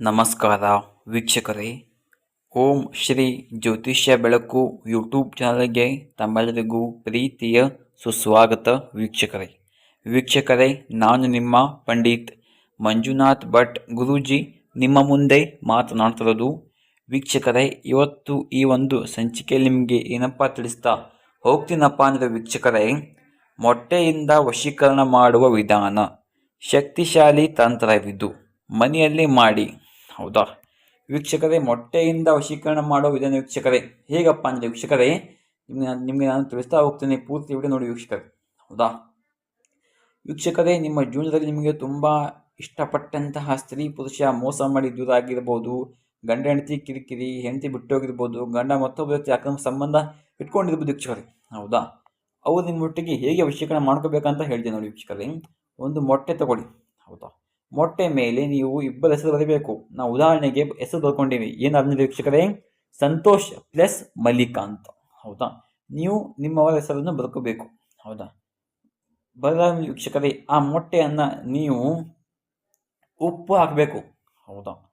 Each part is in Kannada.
ನಮಸ್ಕಾರ ವೀಕ್ಷಕರೇ. ಓಂ ಶ್ರೀ ಜ್ಯೋತಿಷ್ಯ ಬೆಳಕು ಯೂಟ್ಯೂಬ್ ಚಾನಲ್ಗೆ ತಮ್ಮೆಲ್ಲರಿಗೂ ಪ್ರೀತಿಯ ಸುಸ್ವಾಗತ ವೀಕ್ಷಕರೇ. ವೀಕ್ಷಕರೇ, ನಾನು ನಿಮ್ಮ ಪಂಡಿತ್ ಮಂಜುನಾಥ್ ಭಟ್. ಗುರೂಜಿ, ನಿಮ್ಮ ಮುಂದೆ ಮಾತನಾಡ್ತಿರೋದು, ವೀಕ್ಷಕರೇ, ಇವತ್ತು ಈ ಒಂದು ಸಂಚಿಕೆಯಲ್ಲಿ ನಿಮಗೆ ಏನಪ್ಪ ತಿಳಿಸ್ತಾ ಹೋಗ್ತೀನಪ್ಪ ಅಂದರೆ ವೀಕ್ಷಕರೇ, ಮೊಟ್ಟೆಯಿಂದ ವಶೀಕರಣ ಮಾಡುವ ವಿಧಾನ, ಶಕ್ತಿಶಾಲಿ ತಂತ್ರವಿದು. ಮನೆಯಲ್ಲಿ ಮಾಡಿ ಹೌದಾ? ವೀಕ್ಷಕರೇ, ಮೊಟ್ಟೆಯಿಂದ ವಶೀಕರಣ ಮಾಡೋ ವಿಧಾನ ವೀಕ್ಷಕರೇ. ಹೇಗಪ್ಪ ಅಂದರೆ ವೀಕ್ಷಕರೇ, ನಿಮಗೆ ನಾನು ನಿಮಗೆ ನಾನು ತಿಳಿಸ್ತಾ ಹೋಗ್ತೇನೆ ಪೂರ್ತಿ ವಿಡಿಯೋ ನೋಡಿ ವೀಕ್ಷಕರೇ. ಹೌದಾ? ವೀಕ್ಷಕರೇ, ನಿಮ್ಮ ಜೀವನದಲ್ಲಿ ನಿಮಗೆ ತುಂಬ ಇಷ್ಟಪಟ್ಟಂತಹ ಸ್ತ್ರೀ ಪುರುಷ ಮೋಸ ಮಾಡಿ ದೂರ ಆಗಿರ್ಬೋದು, ಗಂಡ, ಹೆಂಡತಿ, ಕಿರಿಕಿರಿ, ಹೆಂಡತಿ ಬಿಟ್ಟೋಗಿರ್ಬೋದು ಗಂಡ ಮತ್ತೊಬ್ಬ ವ್ಯಕ್ತಿ ಅಕ್ರಮ ಸಂಬಂಧ ಇಟ್ಕೊಂಡಿರ್ಬೋದು ವೀಕ್ಷಕರೇ. ಹೌದಾ? ಅವರು ನಿಮ್ಮೊಟ್ಟಿಗೆ ಹೇಗೆ ವಶೀಕರಣ ಮಾಡ್ಕೋಬೇಕಂತ ಹೇಳ್ತೀನಿ ನೋಡಿ ವೀಕ್ಷಕರೇ. ಒಂದು ಮೊಟ್ಟೆ ತಗೊಳ್ಳಿ. ಹೌದಾ? ಮೊಟ್ಟೆ ಮೇಲೆ ನೀವು ಇಬ್ಬರು ಹೆಸರು ಬರೀಬೇಕು ನಾವು ಉದಾಹರಣೆಗೆ ಹೆಸರು ಬರ್ಕೊಂಡಿವಿ. ಏನಾದ್ರು ನಿರೀಕ್ಷಕರೇ ಸಂತೋಷ್ ಪ್ಲಸ್ ಮಲ್ಲಿಕಾ ಅಂತ ಹೌದಾ? ನೀವು ನಿಮ್ಮವರ ಹೆಸರನ್ನು ಬರ್ಕೋಬೇಕು. ಹೌದಾ? ಬರ ವೀಕ್ಷಕರೇ, ಆ ಮೊಟ್ಟೆಯನ್ನು ನೀವು ಉಪ್ಪು ಹಾಕಬೇಕು. ಹೌದಾ?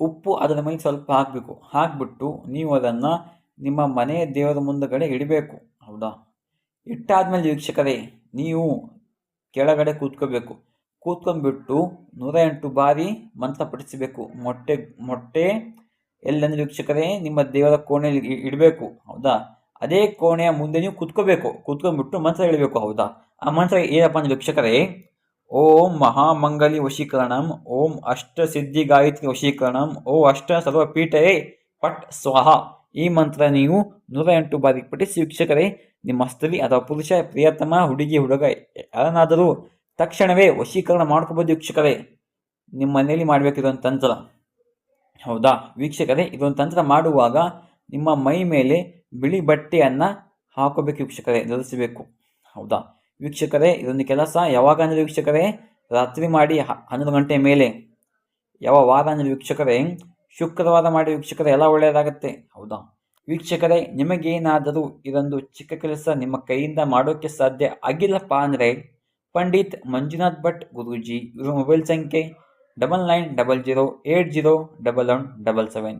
ಉಪ್ಪು ಅದರ ಮೇಲೆ ಸ್ವಲ್ಪ ಹಾಕಬೇಕು. ಹಾಕಿಬಿಟ್ಟು ನೀವು ಅದನ್ನು ನಿಮ್ಮ ಮನೆಯ ದೇವರ ಮುಂದಗಡೆ ಇಡಬೇಕು. ಹೌದಾ? ಇಟ್ಟಾದ್ಮೇಲೆ ವೀಕ್ಷಕರೇ, ನೀವು ಕೆಳಗಡೆ ಕೂತ್ಕೋಬೇಕು. ಕೂತ್ಕೊಂಡ್ಬಿಟ್ಟು ನೂರ ಎಂಟು ಬಾರಿ ಮಂತ್ರ ಪಠಿಸಬೇಕು. ಮೊಟ್ಟೆ ಮೊಟ್ಟೆ ಎಲ್ಲಂದ್ರೆ ವೀಕ್ಷಕರೇ, ನಿಮ್ಮ ದೇವರ ಕೋಣೆಯಲ್ಲಿ ಇಡಬೇಕು, ಹೌದಾ? ಅದೇ ಕೋಣೆಯ ಮುಂದೆ ನೀವು ಕೂತ್ಕೋಬೇಕು. ಕೂತ್ಕೊಂಡ್ಬಿಟ್ಟು ಮಂತ್ರ ಹೇಳಬೇಕು, ಹೌದಾ? ಆ ಮಂತ್ರ ಏನಪ್ಪ ಅಂದ್ರೆ ವೀಕ್ಷಕರೇ, ಓಂ ಮಹಾಮಂಗಲಿ ವಶೀಕರಣಂ, ಓಂ ಅಷ್ಟ ಸಿದ್ಧಿ ಗಾಯತ್ರಿ ವಶೀಕರಣಂ, ಓ ಅಷ್ಟ ಸರ್ವಪೀಠೇ ಪಟ್ ಸ್ವಾಹ. ಈ ಮಂತ್ರ ನೀವು ನೂರ ಎಂಟು ಬಾರಿ ಪಠಿಸಿ ವೀಕ್ಷಕರೇ, ನಿಮ್ಮ ಸ್ತ್ರೀ ಅಥವಾ ಪುರುಷ ಪ್ರಿಯತಮ, ಹುಡುಗಿ, ಹುಡುಗ, ಯಾರನ್ನಾದರೂ ತಕ್ಷಣವೇ ವಶೀಕರಣ ಮಾಡ್ಕೋಬೋದು ವೀಕ್ಷಕರೇ. ನಿಮ್ಮ ಮನೆಯಲ್ಲಿ ಮಾಡಬೇಕು ಇದೊಂದು ತಂತ್ರ. ಹೌದಾ? ವೀಕ್ಷಕರೇ ಇದೊಂದು ತಂತ್ರ ಮಾಡುವಾಗ ನಿಮ್ಮ ಮೈ ಮೇಲೆ ಬಿಳಿ ಬಟ್ಟೆಯನ್ನು ಹಾಕೋಬೇಕು ವೀಕ್ಷಕರೇ, ಧರಿಸಬೇಕು. ಹೌದಾ? ವೀಕ್ಷಕರೇ, ಇದೊಂದು ಕೆಲಸ. ಯಾವಾಗ ಅಂದರೆ ವೀಕ್ಷಕರೇ, ರಾತ್ರಿ ಮಾಡಿ ಹನ್ನೊಂದು ಗಂಟೆ ಮೇಲೆ. ಯಾವ ವಾರ ಅಂದರೆ ವೀಕ್ಷಕರೇ, ಶುಕ್ರವಾರ ಮಾಡಿ ವೀಕ್ಷಕರೇ, ಎಲ್ಲ ಒಳ್ಳೆಯದಾಗುತ್ತೆ. ಹೌದಾ? ವೀಕ್ಷಕರೇ, ನಿಮಗೇನಾದರೂ ಇದೊಂದು ಚಿಕ್ಕ ಕೆಲಸ ನಿಮ್ಮ ಕೈಯಿಂದ ಮಾಡೋಕ್ಕೆ ಸಾಧ್ಯ ಆಗಿಲ್ಲಪ್ಪ ಅಂದರೆ ಪಂಡಿತ್ ಮಂಜುನಾಥ್ ಭಟ್ ಗುರೂಜಿ, ಇವರ ಮೊಬೈಲ್ ಸಂಖ್ಯೆ double nine double zero eight zero double one double seven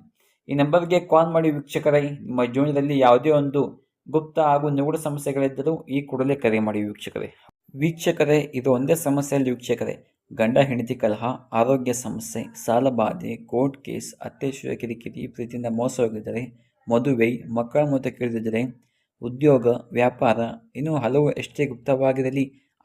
ಈ ನಂಬರ್ಗೆ ಕಾಲ್ ಮಾಡಿ ವೀಕ್ಷಕರೇ, ನಿಮ್ಮ ಜೀವನದಲ್ಲಿ ಯಾವುದೇ ಒಂದು ಗುಪ್ತ ಹಾಗೂ ನಿಗೂಢ ಸಮಸ್ಯೆಗಳಿದ್ದರೂ ಈ ಕೂಡಲೇ ಕರೆ ಮಾಡಿ ವೀಕ್ಷಕರೇ. ವೀಕ್ಷಕರೇ, ಇದು ಒಂದೇ ಸಮಸ್ಯೆಯಲ್ಲಿ ವೀಕ್ಷಕರೇ. ಗಂಡ, ಹೆಂಡತಿ, ಕಲಹ, ಆರೋಗ್ಯ ಸಮಸ್ಯೆ ಸಾಲಬಾಧೆ ಕೋರ್ಟ್ ಕೇಸ್ ಅತ್ಯೇಶ್ವರ ಕಿರಿಕಿರಿ ಪ್ರೀತಿಯಿಂದ ಮೋಸ ಹೋಗಿದ್ದರೆ. ಮದುವೆ, ಮಕ್ಕಳ ಮೊತ್ತ ಕೇಳಿದರೆ ಉದ್ಯೋಗ, ವ್ಯಾಪಾರ, ಇನ್ನೂ ಹಲವು ಎಷ್ಟೇ ಗುಪ್ತವಾಗಿರಲಿ